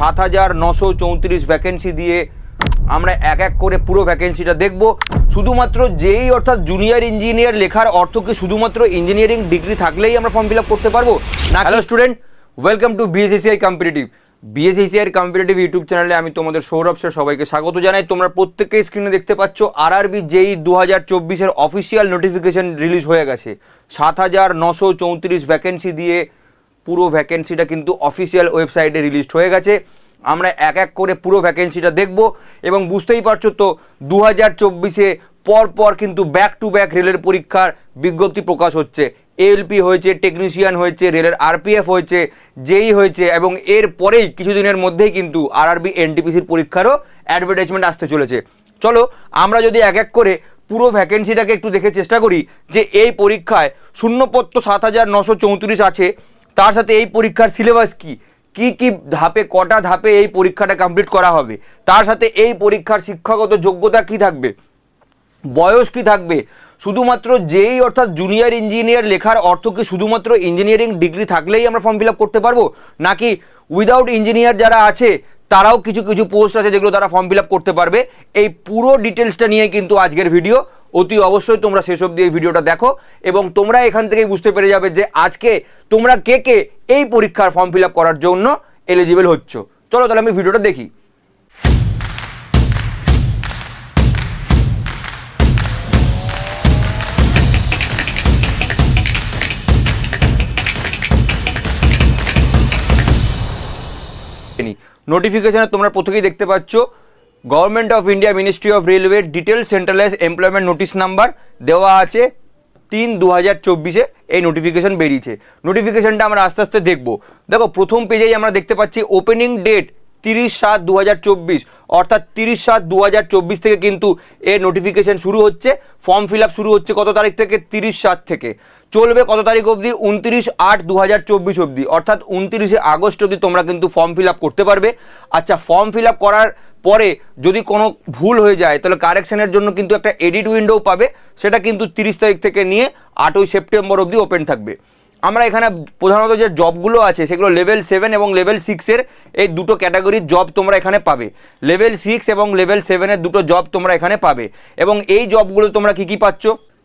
সাত হাজার নশো চৌত্রিশ ভ্যাকেন্সি দিয়ে আমরা এক এক করে পুরো ভ্যাকেন্সিটা দেখব। শুধুমাত্র যেই অর্থাৎ জুনিয়র ইঞ্জিনিয়ার লেখার অর্থ কি শুধুমাত্র ইঞ্জিনিয়ারিং ডিগ্রি থাকলেই আমরা ফর্ম ফিল আপ করতে পারব? না hello student welcome to BSACI competitive BSACI competitive YouTube চ্যানেলে আমি তোমাদের সৌরভ স্যার সবাইকে স্বাগত জানাই। তোমরা প্রত্যেকেই স্ক্রিনে দেখতে পাচ্ছ আরআরবি যেই দু হাজার চব্বিশের অফিসিয়াল নোটিফিকেশন রিলিজ হয়ে গেছে। সাত হাজার নশো চৌত্রিশ ভ্যাকেন্সি দিয়ে পুরো ভ্যাকেন্সিটা কিন্তু অফিসিয়াল ওয়েবসাইটে রিলিজড হয়ে গেছে। আমরা এক এক করে পুরো ভ্যাকেন্সিটা দেখব এবং বুঝতেই পারছ তো দু হাজার চব্বিশে পর পর কিন্তু ব্যাক টু ব্যাক রেলের পরীক্ষার বিজ্ঞপ্তি প্রকাশ হচ্ছে। এএলপি হয়েছে টেকনিশিয়ান হয়েছে, রেলের আরপিএফ হয়েছে জেই হয়েছে এবং এর পরেই কিছুদিনের মধ্যেই কিন্তু আরআরবি এনটিপিসির পরীক্ষারও অ্যাডভার্টাইজমেন্ট আসতে চলেছে। চলো, আমরা যদি এক এক করে পুরো ভ্যাকেন্সিটাকে একটু দেখে চেষ্টা করি যে এই পরীক্ষায় শূন্যপত্র সাত হাজার নশো চৌত্রিশ আছে। তার সাথে এই পরীক্ষার সিলেবাস কি? কি কি ধাপে, কটা ধাপে এই পরীক্ষাটা কমপ্লিট করা হবে? তার সাথে এই পরীক্ষার শিক্ষাগত যোগ্যতা কি থাকবে? বয়স কি থাকবে? শুধুমাত্র যেই অর্থাৎ জুনিয়র ইঞ্জিনিয়ার লেখার অর্থ কি শুধুমাত্র ইঞ্জিনিয়ারিং ডিগ্রি থাকলেই আমরা ফর্ম ফিল করতে পারব? নাকি উইদাউট ইঞ্জিনিয়ার যারা আছে তারাও কিছু কিছু পোস্ট আছে যেগুলো তারা ফর্ম ফিল করতে পারবে। এই পুরো ডিটেলসটা নিয়ে কিন্তু আজকের ভিডিও অতি অবশ্যই তোমরা শেষ অবধি এই ভিডিওটা দেখো এবং তোমরা এখান থেকেই বুঝতে পেরে যাবে যে আজকে তোমরা কে কে এই পরীক্ষার ফর্ম ফিল করার জন্য এলিজিবল হচ্ছ। চলো তাহলে আমি ভিডিওটা দেখি। নোটিফিকেশনে তোমরা প্রথমেই দেখতে পাচ্ছ government of India ministry of railway detail centralise employment notice number দেওয়া আছে তিন দু হাজার চব্বিশে। এই নোটিফিকেশান বেরিয়েছে। নোটিফিকেশানটা আমরা আস্তে আস্তে দেখব। দেখো, প্রথম পেজেই আমরা দেখতে পাচ্ছি ওপেনিং ডেট তিরিশ সাত দু অর্থাৎ তিরিশ সাত দু থেকে কিন্তু এর নোটিফিকেশন শুরু হচ্ছে। ফর্ম ফিল শুরু হচ্ছে কত তারিখ থেকে? তিরিশ সাত থেকে। চলবে কত তারিখ অবধি? উনত্রিশ আট দু হাজার চব্বিশ অবধি। অর্থাৎ উনত্রিশে আগস্ট অবধি তোমরা কিন্তু ফর্ম ফিল করতে পারবে। আচ্ছা ফর্ম ফিল করার পরে যদি কোনো ভুল হয়ে যায়, তাহলে কারেকশানের জন্য কিন্তু একটা এডিট উইন্ডো পাবে। সেটা কিন্তু তিরিশ তারিখ থেকে নিয়ে আটই সেপ্টেম্বর অবধি ওপেন থাকবে। আমরা এখানে প্রধানত যে জবগুলো আছে, সেগুলো লেভেল সেভেন এবং লেভেল সিক্সের এই দুটো ক্যাটাগরির জব তোমরা এখানে পাবে। লেভেল সিক্স এবং লেভেল সেভেনের দুটো জব তোমরা এখানে পাবে। এবং এই জবগুলো তোমরা কী কী পাচ্ছ?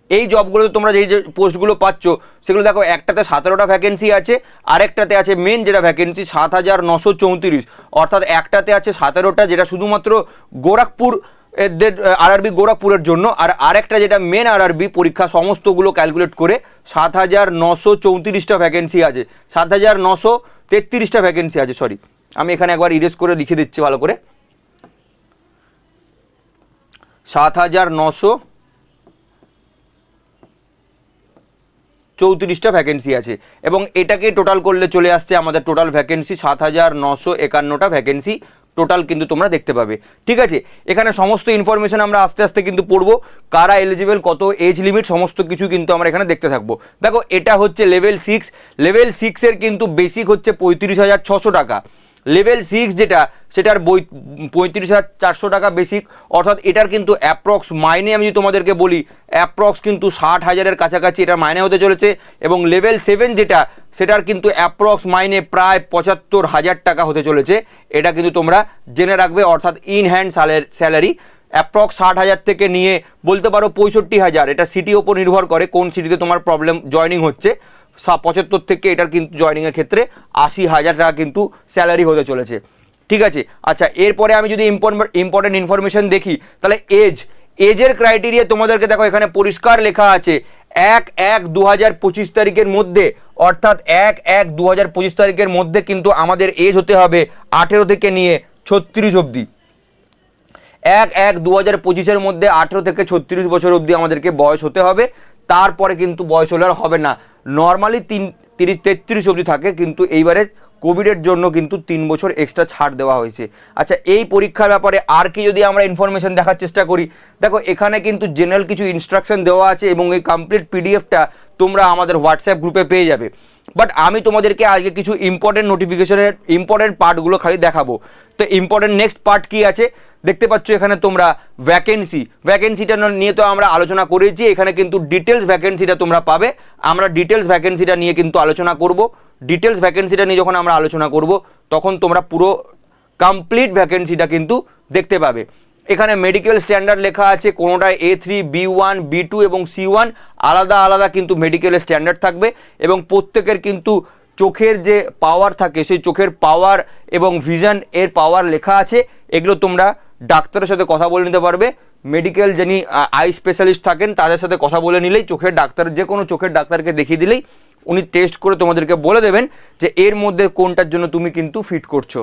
এই জবগুলোতে তোমরা যেই যে পোস্টগুলো পাচ্ছ, সেগুলো দেখো, একটাতে সতেরোটা ভ্যাকেন্সি আছে, আরেকটাতে আছে মেন যেটা ভ্যাকেন্সি সাত হাজার নশো চৌত্রিশ। অর্থাৎ একটাতে আছে সতেরোটা, যেটা শুধুমাত্র গোরখপুর এদের আরআরবি গোরখপুরের জন্য। আর আরেকটা যেটা মেন আরআরবি পরীক্ষা, সমস্তগুলো ক্যালকুলেট করে সাত হাজার নশো চৌত্রিশটা ভ্যাকেন্সি আছে। সাত হাজার নশো তেত্রিশটা ভ্যাকেন্সি আছে সরি আমি এখানে একবার ইরেজ করে লিখে দিচ্ছি ভালো করে। সাত হাজার নশো চৌত্রিশটা ভ্যাকেন্সি আছে। এবং এটাকে টোটাল করলে চলে আসছে আমাদের টোটাল ভ্যাকেন্সি সাত হাজার নশো একান্নটা ভ্যাকেন্সি টোটাল কিন্তু তোমরা দেখতে পাবে। ঠিক আছে? এখানে সমস্ত ইনফরমেশন আমরা আস্তে আস্তে কিন্তু পড়ব। কারা এলিজিবল কত এজ লিমিট সমস্ত কিছু কিন্তু আমরা এখানে দেখতে থাকব। দেখো, এটা হচ্ছে লেভেল সিক্স লেভেল সিক্সের কিন্তু বেসিক হচ্ছে পঁয়ত্রিশ হাজার ছশো টাকা। লেভেল সিক্স যেটা, সেটার বই পঁয়ত্রিশ হাজার চারশো টাকা বেসিক অর্থাৎ এটার কিন্তু অ্যাপ্রক্স মাইনে আমি যদি তোমাদেরকে বলি অ্যাপ্রক্স কিন্তু ষাট হাজারের কাছাকাছি এটা মাইনে হতে চলেছে। এবং লেভেল সেভেন যেটা, সেটার কিন্তু অ্যাপ্রক্স মাইনে প্রায় পঁচাত্তর হাজার টাকা হতে চলেছে। এটা কিন্তু তোমরা জেনে রাখবে, অর্থাৎ ইন হ্যান্ড স্যালারি অ্যাপ্রক্স ষাট হাজার থেকে নিয়ে বলতে পারো পঁয়ষট্টি হাজার। এটা সিটি ওপর নির্ভর করে কোন সিটিতে তোমার প্রবলেম জয়নিং হচ্ছে। পঁচাত্তর থেকে এটার কিন্তু জয়নিংয়ের ক্ষেত্রে আশি হাজার টাকা কিন্তু স্যালারি হতে চলেছে। ঠিক আছে? আচ্ছা এরপরে আমি যদি ইম্পর্টেন্ট ইনফরমেশন দেখি, তাহলে এজ এজের ক্রাইটেরিয়া তোমাদেরকে দেখো, এখানে পরিষ্কার লেখা আছে, এক এক দু হাজার পঁচিশ তারিখের মধ্যে, অর্থাৎ এক এক দু হাজার পঁচিশ তারিখের মধ্যে কিন্তু আমাদের এজ হতে হবে আঠেরো থেকে নিয়ে ছত্রিশ অবধি। এক এক দু হাজার পঁচিশের মধ্যে আঠেরো থেকে ছত্রিশ বছর অবধি আমাদেরকে বয়স হতে হবে, তারপরে কিন্তু বয়স হলে আর হবে না। নর্মালি তিন, তিরিশ, তেত্রিশ অবধি থাকে, কিন্তু এইবারে কোভিডের জন্য কিন্তু তিন বছর এক্সট্রা ছাড় দেওয়া হয়েছে। আচ্ছা এই পরীক্ষার ব্যাপারে আর কি যদি আমরা ইনফরমেশন দেখার চেষ্টা করি? দেখো, এখানে কিন্তু জেনারেল কিছু ইনস্ট্রাকশন দেওয়া আছে এবং এই কমপ্লিট পিডিএফটা তোমরা আমাদের হোয়াটসঅ্যাপ গ্রুপে পেয়ে যাবে। বাট আমি তোমাদেরকে আজকে কিছু ইম্পর্টেন্ট নোটিফিকেশনের ইম্পর্টেন্ট পার্টগুলো খালি দেখাবো। তো ইম্পর্টেন্ট নেক্সট পার্ট কি আছে? দেখতে পাচ্ছ এখানে তোমরা ভ্যাকেন্সি ভ্যাকেন্সিটা নিয়ে তো আমরা আলোচনা করেছি, এখানে কিন্তু ডিটেলস ভ্যাকেন্সিটা তোমরা পাবে। আমরা ডিটেলস ভ্যাকেন্সিটা নিয়ে কিন্তু আলোচনা করব। ডিটেলস ভ্যাকেন্সিটা নিয়ে যখন আমরা আলোচনা করব, তখন তোমরা পুরো কমপ্লিট ভ্যাকেন্সিটা কিন্তু দেখতে পাবে। এখানে মেডিকেল স্ট্যান্ডার্ড লেখা আছে, কোনোটায় A three B one B two এবং সি ওয়ান আলাদা আলাদা কিন্তু মেডিকেলের স্ট্যান্ডার্ড থাকবে এবং প্রত্যেকের কিন্তু চোখের যে পাওয়ার থাকে, সেই চোখের পাওয়ার এবং ভিশন এর পাওয়ার লেখা আছে। এগুলো তোমরা ডাক্তারের সাথে কথা বলে নিতে পারবে। মেডিকেল যিনি আই স্পেশালিস্ট থাকেন, তাদের সাথে কথা বলে নিলেই চোখের ডাক্তার, যে কোনো চোখের ডাক্তারকে দেখিয়ে দিলেই উনি টেস্ট করে তোমাদেরকে বলে দেবেন যে এর মধ্যে কোনটার জন্য তুমি কিন্তু ফিট করছ।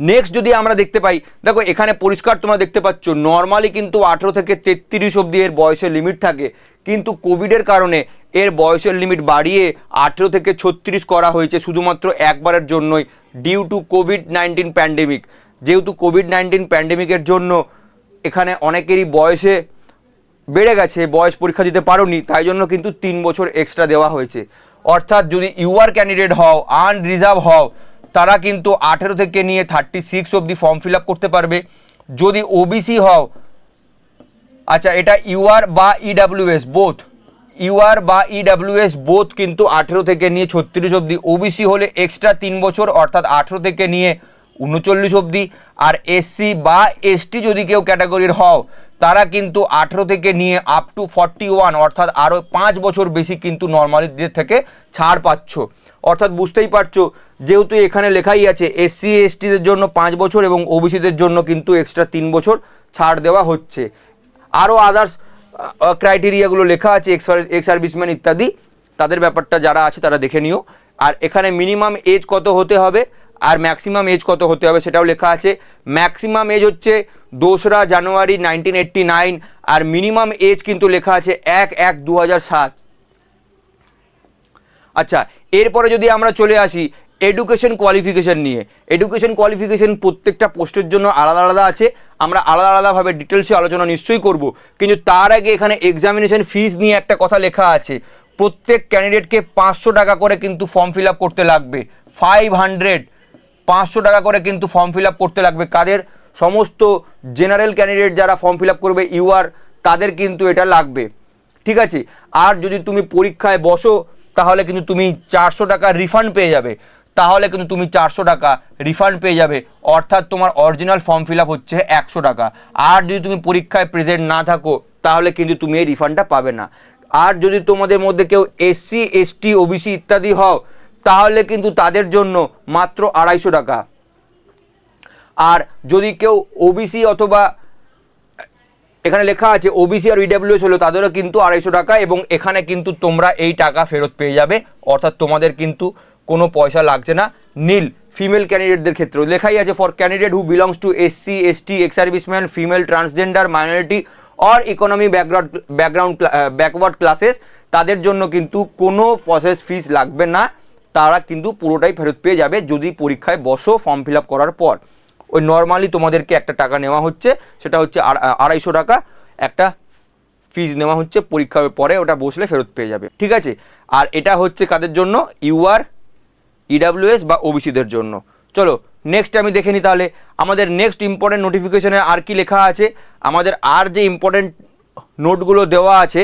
নেক্সট যদি আমরা দেখতে পাই, দেখো এখানে পরিষ্কার তোমরা দেখতে পাচ্ছ নর্মালি কিন্তু আঠেরো থেকে তেত্রিশ অবধি এর বয়সের লিমিট থাকে। কিন্তু কোভিডের কারণে এর বয়সের লিমিট বাড়িয়ে আঠেরো থেকে ছত্রিশ করা হয়েছে শুধুমাত্র একবারের জন্যই due to covid nineteen pandemic যেহেতু কোভিড নাইন্টিন প্যান্ডেমিকের জন্য এখানে অনেকেরই বয়সে বেড়ে গেছে, বয়স পরীক্ষা দিতে পারোনি, তাই জন্য কিন্তু তিন বছর এক্সট্রা দেওয়া হয়েছে। অর্থাৎ যদি ইউআর ক্যান্ডিডেট হও আন রিজার্ভ হও তারা কিন্তু আঠেরো থেকে নিয়ে থার্টি সিক্স অবধি ফর্ম ফিল করতে পারবে। যদি ওবিসি হও আচ্ছা এটা ইউআর বা ইডাব্লিউএস বোথ ইউআর বা ইডাব্লিউএস বোথ কিন্তু আঠেরো থেকে নিয়ে ছত্রিশ অবধি। ওবিসি হলে এক্সট্রা তিন বছর, অর্থাৎ আঠেরো থেকে নিয়ে উনচল্লিশ অবধি। আর এসসি বা এসটি যদি কেউ ক্যাটাগরির হও, তারা কিন্তু আঠেরো থেকে নিয়ে আপ টু ফর্টি ওয়ান অর্থাৎ আরও পাঁচ বছর বেশি কিন্তু নর্মালিদের থেকে ছাড় পাচ্ছ। অর্থাৎ বুঝতেই পারছ যেহেতু এখানে লেখাই আছে এসসি এসটিদের জন্য পাঁচ বছর এবং ওবিসিদের জন্য কিন্তু এক্সট্রা তিন বছর ছাড় দেওয়া হচ্ছে। আরও আদার্স ক্রাইটেরিয়াগুলো লেখা আছে এক্স এক্স সার্ভিসম্যান ইত্যাদি, তাদের ব্যাপারটা যারা আছে তারা দেখে নিও। আর এখানে মিনিমাম এজ কত হতে হবে আর ম্যাক্সিমাম এজ কত হতে হবে সেটাও লেখা আছে। ম্যাক্সিমাম এজ হচ্ছে দোসরা জানুয়ারি নাইনটিন এইট্টি নাইন আর মিনিমাম এজ কিন্তু লেখা আছে এক এক দু হাজার সাত। আচ্ছা এরপরে যদি আমরা চলে আসি এডুকেশন কোয়ালিফিকেশান নিয়ে। এডুকেশন কোয়ালিফিকেশন প্রত্যেকটা পোস্টের জন্য আলাদা আলাদা আছে। আমরা আলাদা আলাদাভাবে ডিটেলসে আলোচনা নিশ্চয়ই করব। কিন্তু তার আগে এখানে এক্সামিনেশন ফিস নিয়ে একটা কথা লেখা আছে। প্রত্যেক ক্যান্ডিডেটকে পাঁচশো টাকা করে কিন্তু ফর্ম ফিল আপ করতে লাগবে। ফাইভ হান্ড্রেড পাঁচশো টাকা করে কিন্তু ফর্ম ফিল আপ করতে লাগবে। কাদের? সমস্ত জেনারেল ক্যান্ডিডেট যারা ফর্ম ফিল আপ করবে ইউআর তাদের কিন্তু এটা লাগবে। ঠিক আছে? আর যদি তুমি পরীক্ষায় বসো, তাহলে কিন্তু তুমি চারশো টাকা রিফান্ড পেয়ে যাবে। তাহলে কিন্তু তুমি চারশো টাকা রিফান্ড পেয়ে যাবে। অর্থাৎ তোমার অরিজিনাল ফর্ম ফিল আপ হচ্ছে একশো টাকা। আর যদি তুমি পরীক্ষায় প্রেজেন্ট না থাকো, তাহলে কিন্তু তুমি এই রিফান্ডটা পাবে না। আর যদি তোমাদের মধ্যে কেউ এসসি এসটি ওবিসি ইত্যাদি হও, তাহলে কিন্তু তাদের জন্য মাত্র আড়াইশো টাকা। আর যদি কেউ ওবিসি অথবা এখানে লেখা আছে ওবিসি আর ইডাব্লিউএস হলো তাদেরও কিন্তু আড়াইশো টাকা এবং এখানে কিন্তু তোমরা এই টাকা ফেরত পেয়ে যাবে। অর্থাৎ তোমাদের কিন্তু কোনো পয়সা লাগছে না। নীল ফিমেল ক্যান্ডিডেটদের ক্ষেত্রে লেখাই আছে for candidate who belongs to SC ST ex serviceman female transgender minority or economy background background backward classes তাদের জন্য কিন্তু কোনো প্রসেস ফিস লাগবে না। তারা কিন্তু পুরোটাই ফেরত পেয়ে যাবে যদি পরীক্ষায় বসো ফর্ম ফিল আপ করার পর। ওই নর্মালি তোমাদেরকে একটা টাকা নেওয়া হচ্ছে, সেটা হচ্ছে আড়- আড়াইশো টাকা। একটা ফিজ নেওয়া হচ্ছে, পরীক্ষার পরে ওটা বসলে ফেরত পেয়ে যাবে। ঠিক আছে? আর এটা হচ্ছে কাদের জন্য? ইউআর ইডাব্লিউএস বা ওবিসিদের জন্য। চলো নেক্সট আমি দেখে নিই তাহলে। আমাদের নেক্সট ইম্পর্টেন্ট নোটিফিকেশনে আর কি লেখা আছে? আমাদের আর যে ইম্পর্টেন্ট নোটগুলো দেওয়া আছে,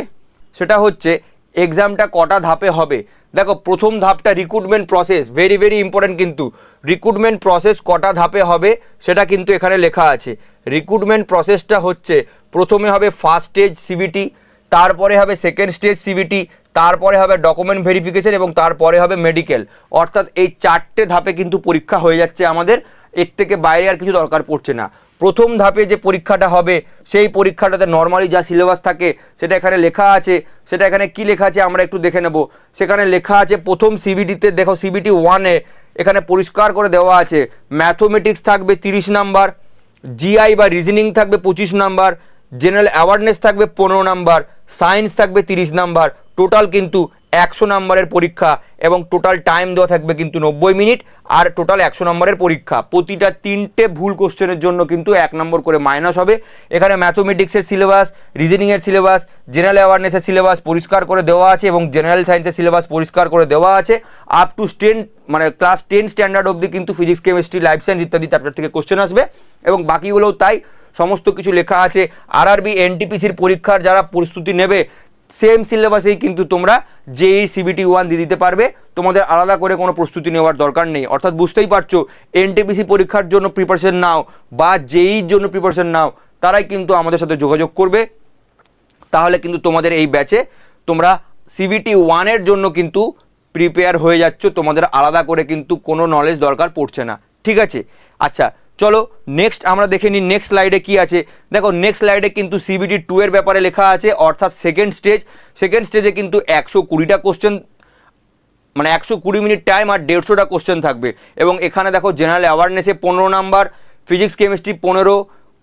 সেটা হচ্ছে এক্সামটা কটা ধাপে হবে? দেখো, প্রথম ধাপটা recruitment process very very important কিন্তু। রিক্রুটমেন্ট প্রসেস কটা ধাপে হবে, সেটা কিন্তু এখানে লেখা আছে। রিক্রুটমেন্ট প্রসেসটা হচ্ছে, প্রথমে হবে ফার্স্ট স্টেজ সিবিটি তারপরে হবে সেকেন্ড স্টেজ সিবিটি তারপরে হবে ডকুমেন্ট ভেরিফিকেশন এবং তারপরে হবে মেডিকেল অর্থাৎ এই চারটে ধাপে কিন্তু পরীক্ষা হয়ে যাচ্ছে আমাদের। এর থেকে বাইরে আর কিছু দরকার পড়ছে না। প্রথম ধাপে যে পরীক্ষাটা হবে, সেই পরীক্ষাটাতে নর্মালি যা সিলেবাস থাকে, সেটা এখানে লেখা আছে। সেটা এখানে কি লেখা আছে আমরা একটু দেখে নেব। সেখানে লেখা আছে প্রথম সিবিটিতে দেখো সিবিটি ওয়ানে এখানে পরিষ্কার করে দেওয়া আছে। ম্যাথমেটিক্স থাকবে তিরিশ নাম্বার জিআই বা রিজনিং থাকবে পঁচিশ নাম্বার জেনারেল অ্যাওয়ারনেস থাকবে পনেরো নাম্বার। সায়েন্স থাকবে তিরিশ নাম্বার টোটাল কিন্তু একশো নাম্বারের পরীক্ষা এবং টোটাল টাইম দেওয়া থাকবে কিন্তু নব্বই মিনিট আর টোটাল একশো নম্বরের পরীক্ষা। প্রতিটা তিনটে ভুল কোশ্চেনের জন্য কিন্তু এক নম্বর করে মাইনাস হবে। এখানে ম্যাথমেটিক্সের সিলেবাস রিজনিংয়ের সিলেবাস জেনারেল অ্যাওয়ারনেসের সিলেবাস পরিষ্কার করে দেওয়া আছে এবং জেনারেল সায়েন্সের সিলেবাস পরিষ্কার করে দেওয়া আছে। আপ টু টেন মানে ক্লাস টেন স্ট্যান্ডার্ড অবধি কিন্তু ফিজিক্স কেমিস্ট্রি লাইফ সায়েন্স ইত্যাদি চ্যাপ্টার থেকে কোশ্চেন আসবে এবং বাকিগুলোও তাই। সমস্ত কিছু লেখা আছে। আরআরবি এনটিপিসির পরীক্ষার যারা প্রস্তুতি নেবে সেম সিলেবাসেই কিন্তু তোমরা জেই সিবিটি ওয়ান দিয়ে দিতে পারবে। তোমাদের আলাদা করে কোনো প্রস্তুতি নেওয়ার দরকার নেই। অর্থাৎ বুঝতেই পারছ এনটিপিসি পরীক্ষার জন্য প্রিপারেশন নাও বা জেইর জন্য প্রিপারেশন নাও, তারাই কিন্তু আমাদের সাথে যোগাযোগ করবে। তাহলে কিন্তু তোমাদের এই ব্যাচে তোমরা সিবিটি ওয়ানের জন্য কিন্তু প্রিপেয়ার হয়ে যাচ্ছ। তোমাদের আলাদা করে কিন্তু কোনো নলেজ দরকার পড়ছে না। ঠিক আছে? আচ্ছা চলো নেক্সট আমরা দেখে নিই নেক্সট স্লাইডে কি আছে। দেখো নেক্সট স্লাইডে কিন্তু সিবিটি টু এর ব্যাপারে লেখা আছে, অর্থাৎ সেকেন্ড স্টেজ সেকেন্ড স্টেজে কিন্তু একশো কুড়িটা কোশ্চেন মানে একশো কুড়ি মিনিট টাইম আর দেড়শোটা কোশ্চেন থাকবে। এবং এখানে দেখো জেনারেল অ্যাওয়ারনেসে পনেরো নাম্বার ফিজিক্স কেমিস্ট্রি পনেরো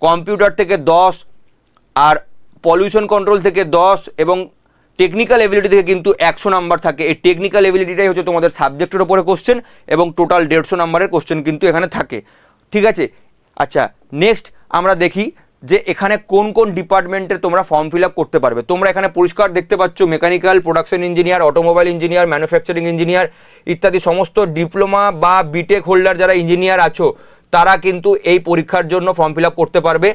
কম্পিউটার থেকে দশ, আর পলিউশন কন্ট্রোল থেকে দশ, এবং টেকনিক্যাল এবিলিটি থেকে কিন্তু একশো নাম্বার থাকে। এই টেকনিক্যাল এবিলিটিটাই হচ্ছে তোমাদের সাবজেক্টের ওপরে কোশ্চেন এবং টোটাল দেড়শো নাম্বারের কোশ্চেন কিন্তু এখানে থাকে। ঠিক আছে? আচ্ছা নেক্সট আমরা দেখি যে এখানে কোন কোন ডিপার্টমেন্টে তোমরা ফর্ম ফিল করতে পারবে। তোমরা এখানে পরিষ্কার দেখতে পাচ্ছ mechanical production engineer automobile engineer manufacturing engineer ইত্যাদি সমস্ত ডিপ্লোমা বা বিটেক হোল্ডার যারা ইঞ্জিনিয়ার আছো, তারা কিন্তু এই পরীক্ষার জন্য ফর্ম ফিল করতে পারবে।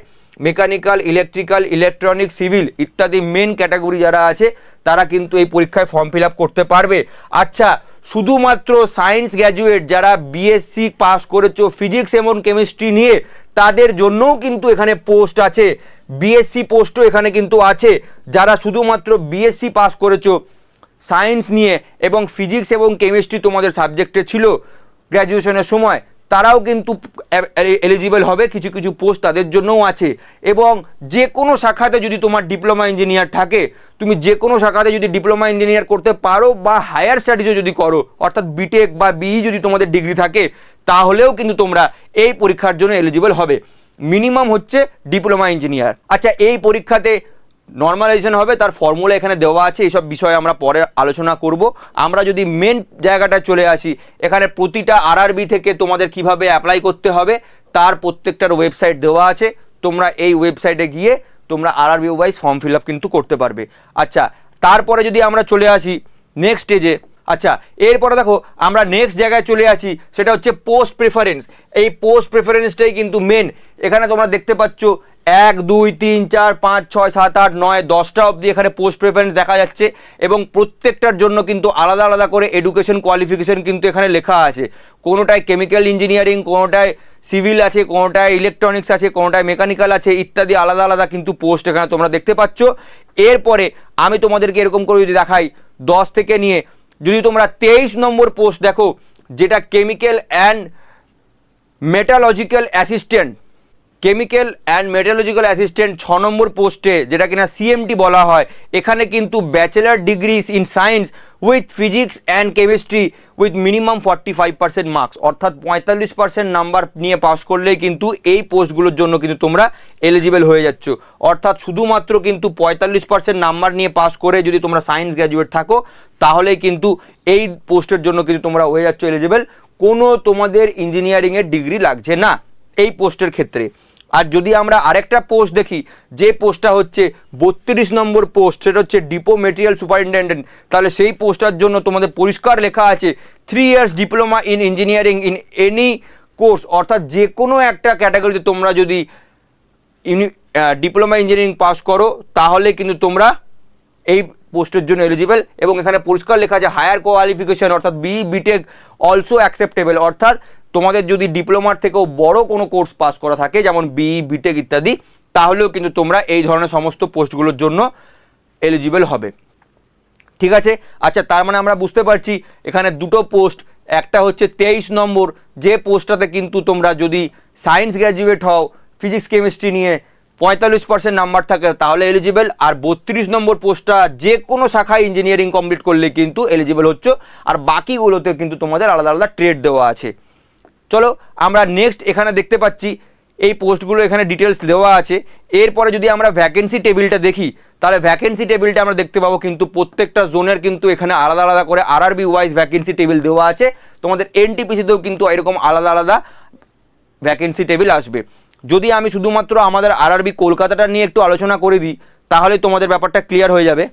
মেকানিক্যাল ইলেকট্রিক্যাল ইলেকট্রনিক সিভিল ইত্যাদি মেন ক্যাটাগরি যারা আছে, তারা কিন্তু এই পরীক্ষায় ফর্ম ফিল করতে পারবে। আচ্ছা শুধুমাত্র সায়েন্স গ্র্যাজুয়েট যারা বিএসসি পাস করেছ, ফিজিক্স এবং কেমিস্ট্রি নিয়ে, তাদের জন্যও কিন্তু এখানে পোস্ট আছে। বিএসসি পোস্টও এখানে কিন্তু আছে। যারা শুধুমাত্র বিএসসি পাস করেছ, সায়েন্স নিয়ে এবং ফিজিক্স এবং কেমিস্ট্রি তোমাদের সাবজেক্টে ছিল গ্র্যাজুয়েশনের সময় তারাও কিন্তু এলিজিবল হবে, কিছু কিছু পোস্ট তাদের জন্যও আছে। এবং যে কোনো শাখাতে যদি তোমার ডিপ্লোমা ইঞ্জিনিয়ার থাকে, তুমি যে কোনো শাখাতে যদি ডিপ্লোমা ইঞ্জিনিয়ার করতে পারো বা হায়ার স্টাডিজও যদি করো, অর্থাৎ বিটেক বা বিই যদি তোমাদের ডিগ্রি থাকে, তাহলেও কিন্তু তোমরা এই পরীক্ষার জন্য এলিজিবল হবে। মিনিমাম হচ্ছে ডিপ্লোমা ইঞ্জিনিয়ার আচ্ছা এই পরীক্ষাতে নর্মালাইজেশন হবে, তার ফর্মুলা এখানে দেওয়া আছে এইসব বিষয়ে আমরা পরে আলোচনা করব। আমরা যদি মেন জায়গাটা চলে আসি, এখানে প্রতিটা আরআরবি থেকে তোমাদের কীভাবে অ্যাপ্লাই করতে হবে, তার প্রত্যেকটার ওয়েবসাইট দেওয়া আছে। তোমরা এই ওয়েবসাইটে গিয়ে তোমরা RRB wise form fill up কিন্তু করতে পারবে। আচ্ছা তারপরে যদি আমরা চলে আসি নেক্সট স্টেজে আচ্ছা এরপরে দেখো, আমরা নেক্সট জায়গায় চলে আসি, সেটা হচ্ছে পোস্ট প্রেফারেন্স এই পোস্ট প্রেফারেন্সটাই কিন্তু মেন এখানে তোমরা দেখতে পাচ্ছ, এক, দুই, তিন, চার, পাঁচ, ছয়, সাত, আট, নয়, দশটা অবধি এখানে পোস্ট প্রেফারেন্স দেখা যাচ্ছে এবং প্রত্যেকটার জন্য কিন্তু আলাদা আলাদা করে এডুকেশন কোয়ালিফিকেশন কিন্তু এখানে লেখা আছে। কোনোটায় কেমিক্যাল ইঞ্জিনিয়ারিং কোনোটায় সিভিল আছে, কোনোটায় ইলেকট্রনিক্স আছে, কোনোটায় মেকানিক্যাল আছে, ইত্যাদি আলাদা আলাদা কিন্তু পোস্ট এখানে তোমরা দেখতে পাচ্ছ। এরপরে আমি তোমাদেরকে এরকম করে যদি দেখাই, দশ থেকে নিয়ে যদি তোমরা তেইশ নম্বর পোস্ট দেখো যেটা chemical and metallurgical assistant chemical and metallurgical assistant ছ নম্বর পোস্টে, যেটা কিনা সিএমটি বলা হয়, এখানে কিন্তু bachelor degrees in science with physics and chemistry with minimum forty five percent marks, অর্থাৎ পঁয়তাল্লিশ পার্সেন্ট নাম্বার নিয়ে পাস করলেই কিন্তু এই পোস্টগুলোর জন্য কিন্তু তোমরা এলিজিবল হয়ে যাচ্ছ। অর্থাৎ শুধুমাত্র কিন্তু পঁয়তাল্লিশ পার্সেন্ট নাম্বার নিয়ে পাস করে যদি তোমরা সায়েন্স গ্র্যাজুয়েট থাকো, তাহলেই কিন্তু এই পোস্টের জন্য কিন্তু তোমরা হয়ে যাচ্ছ এলিজিবল কোনো তোমাদের ইঞ্জিনিয়ারিংয়ের ডিগ্রি লাগছে না এই পোস্টের ক্ষেত্রে। আর যদি আমরা আরেকটা পোস্ট দেখি, যে পোস্টটা হচ্ছে বত্রিশ নম্বর পোস্ট সেটা হচ্ছে ডিপো মেটেরিয়াল সুপারিনটেন্ডেন্ট তাহলে সেই পোস্টটার জন্য তোমাদের পরিষ্কার লেখা আছে three years diploma in engineering in any course অর্থাৎ যে কোনো একটা ক্যাটাগরিতে তোমরা যদি ইউনি ডিপ্লোমা ইঞ্জিনিয়ারিং পাস করো, তাহলে কিন্তু তোমরা এই পোস্টের জন্য এলিজিবল এবং এখানে পরিষ্কার লেখা আছে হায়ার কোয়ালিফিকেশন অর্থাৎ বি বিটেক অলসো অ্যাকসেপ্টেবল অর্থাৎ তোমাদের যদি ডিপ্লোমার থেকেও বড় কোনো কোর্স পাস করা থাকে, যেমন বি বিটেক ইত্যাদি, তাহলেও কিন্তু তোমরা এই ধরনের সমস্ত পোস্টগুলোর জন্য এলিজিবল হবে। ঠিক আছে? আচ্ছা তার মানে আমরা বুঝতে পারছি এখানে দুটো পোস্ট। একটা হচ্ছে তেইশ নম্বর, যে পোস্টটাতে কিন্তু তোমরা যদি সায়েন্স গ্র্যাজুয়েট হও, ফিজিক্স কেমিস্ট্রি নিয়ে পঁয়তাল্লিশ পার্সেন্ট নাম্বার থাকে, তাহলে এলিজিবল আর বত্রিশ নম্বর পোস্টটা যে কোনো শাখায় ইঞ্জিনিয়ারিং কমপ্লিট করলে কিন্তু এলিজিবল হচ্ছে। আর বাকিগুলোতে কিন্তু তোমাদের আলাদা আলাদা ট্রেড দেওয়া আছে। চলো আমরা নেক্সট এখানে দেখতে পাচ্ছি, এই পোস্টগুলো এখানে ডিটেলস দেওয়া আছে। এরপরে যদি আমরা ভ্যাকেন্সি টেবিলটা দেখি, তাহলে ভ্যাকেন্সি টেবিলটা আমরা দেখতে পাবো কিন্তু প্রত্যেকটা জোনের কিন্তু এখানে আলাদা আলাদা করে আরআরবি ওয়াইজ ভ্যাকেন্সি টেবিল দেওয়া আছে। তোমাদের এনটিপিসিতেও কিন্তু এরকম আলাদা আলাদা ভ্যাকেন্সি টেবিল আসবে। যদি আমি শুধুমাত্র আমাদের আরআরবি কলকাতাটা নিয়ে একটু আলোচনা করে দিই, তাহলে তোমাদের ব্যাপারটা ক্লিয়ার হয়ে যাবে।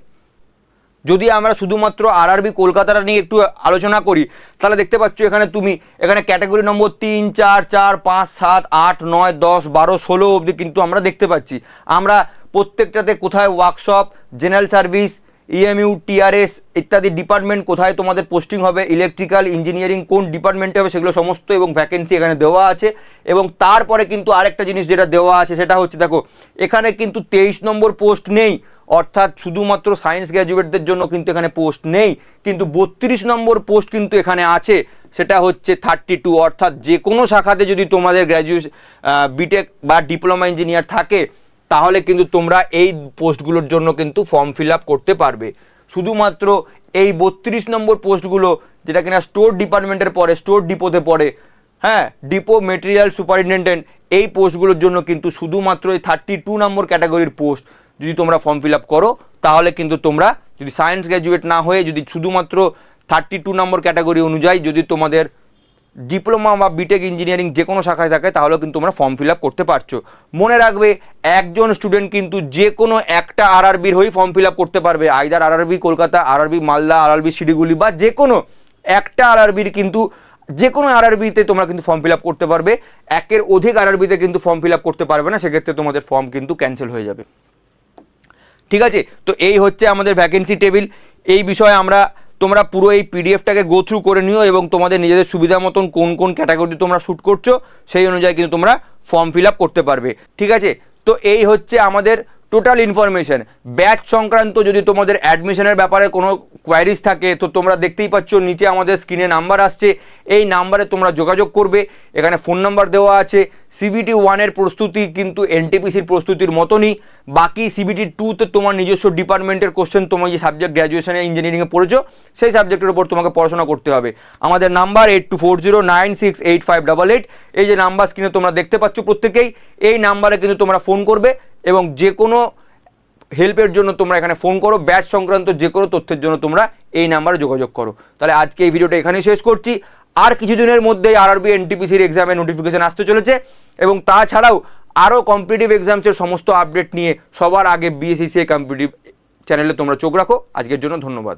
যদি আমরা শুধুমাত্র আরআরবি কলকাতাটা নিয়ে একটু আলোচনা করি, তাহলে দেখতে পাচ্ছ এখানে তুমি, এখানে ক্যাটাগরি নম্বর তিন, চার চার, পাঁচ, সাত, আট, নয়, দশ, বারো, ষোলো অবধি কিন্তু আমরা দেখতে পাচ্ছি। আমরা প্রত্যেকটাতে কোথায় workshop general service EMU TRS ইত্যাদি ডিপার্টমেন্ট কোথায় তোমাদের পোস্টিং হবে ইলেকট্রিক্যাল ইঞ্জিনিয়ারিং কোন ডিপার্টমেন্টে হবে সেগুলো সমস্ত এবং ভ্যাকেন্সি এখানে দেওয়া আছে। এবং তারপরে কিন্তু আরেকটা জিনিস যেটা দেওয়া আছে সেটা হচ্ছে দেখো, এখানে কিন্তু তেইশ নম্বর পোস্ট নেই। অর্থাৎ শুধুমাত্র সায়েন্স গ্র্যাজুয়েটদের জন্য কিন্তু এখানে পোস্ট নেই, কিন্তু বত্রিশ নম্বর পোস্ট কিন্তু এখানে আছে, সেটা হচ্ছে থার্টি টু, অর্থাৎ যে কোনো শাখাতে যদি তোমাদের গ্র্যাজুয়েট বিটেক বা ডিপ্লোমা ইঞ্জিনিয়ার থাকে, তাহলে কিন্তু তোমরা এই পোস্টগুলোর জন্য কিন্তু ফর্ম ফিল আপ করতে পারবে। শুধুমাত্র এই বত্রিশ নম্বর পোস্টগুলো, যেটা কিনা স্টোর ডিপার্টমেন্টের পরে, স্টোর ডিপোতে পড়ে হ্যাঁ ডিপো মেটেরিয়াল সুপারিনটেন্ডেন্ট, এই পোস্টগুলোর জন্য কিন্তু শুধুমাত্র এই থার্টি টু নম্বর ক্যাটাগরির পোস্ট। যদি তোমরা ফর্ম ফিল আপ করো, তাহলে কিন্তু তোমরা যদি সায়েন্স গ্র্যাজুয়েট না হয়ে যদি শুধুমাত্র থার্টি টু নম্বর ক্যাটাগরি অনুযায়ী যদি তোমাদের ডিপ্লোমা বা বিটেক ইঞ্জিনিয়ারিং যে কোনো শাখায় থাকে, তাহলেও কিন্তু তোমরা ফর্ম ফিল আপ করতে পারছ। মনে রাখবে, একজন স্টুডেন্ট কিন্তু যে কোনো একটা আরআরবির হয়েই ফর্ম ফিল আপ করতে পারবে। আইদার আর RRB Kolkata RRB Malda RRB Siliguri বা যে কোনো একটা আরআরবির কিন্তু যে কোনো আর আরআরবিতে তোমরা কিন্তু ফর্ম ফিল আপ করতে পারবে। একের অধিক আরআরবিতে কিন্তু ফর্ম ফিল আপ করতে পারবে না, সেক্ষেত্রে তোমাদের ফর্ম কিন্তু ক্যান্সেল হয়ে যাবে। ঠিক আছে? তো এই হচ্ছে আমাদের ভ্যাকেন্সি টেবিল এই বিষয়ে আমরা, তোমরা পুরো এই পিডিএফটাকে গো থ্রু করে নিও এবং তোমাদের নিজেদের সুবিধা মতন কোন কোন ক্যাটাগরি তোমরা শ্যুট করছ, সেই অনুযায়ী কিন্তু তোমরা ফর্ম ফিল করতে পারবে। ঠিক আছে? তো এই হচ্ছে আমাদের টোটাল ইনফরমেশন ব্যাচ সংক্রান্ত যদি তোমাদের অ্যাডমিশনের ব্যাপারে কোনো কোয়ারিজ থাকে, তো তোমরা দেখতেই পাচ্ছ, নিচে আমাদের স্ক্রিনে নাম্বার আসছে। এই নাম্বারে তোমরা যোগাযোগ করবে। এখানে ফোন নাম্বার দেওয়া আছে। সিবিটি ওয়ানের প্রস্তুতি কিন্তু এনটিপিসির প্রস্তুতির মতনই। বাকি সিবিটি টুতে তোমার নিজস্ব ডিপার্টমেন্টের কোশ্চেন তোমার যে সাবজেক্ট গ্র্যাজুয়েশনে ইঞ্জিনিয়ারিংয়ে পড়েছো, সেই সাবজেক্টের উপর তোমাকে পড়াশোনা করতে হবে। আমাদের number eight two four zero nine six eight five double eight এই যে নাম্বার স্ক্রিনে তোমরা দেখতে পাচ্ছ প্রত্যেকেই। এই নাম্বারে কিন্তু তোমরা ফোন করবে। এবং যে কোনো হেল্পের জন্য তোমরা এখানে ফোন করো, ব্যাচ সংক্রান্ত যে কোনো তথ্যের জন্য তোমরা এই নাম্বারে যোগাযোগ করো। তাহলে আজকে এই ভিডিওটা এখানেই শেষ করছি। আর কিছুদিনের মধ্যেই আরআরবি এনটিপিসির এক্সামের নোটিফিকেশান আসতে চলেছে এবং তাছাড়াও আরও কম্পিটিটিভ এক্সামসের সমস্ত আপডেট নিয়ে সবার আগে বিএসিসিএ কম্পিটিভ চ্যানেলে তোমরা চোখ রাখো। আজকের জন্য ধন্যবাদ।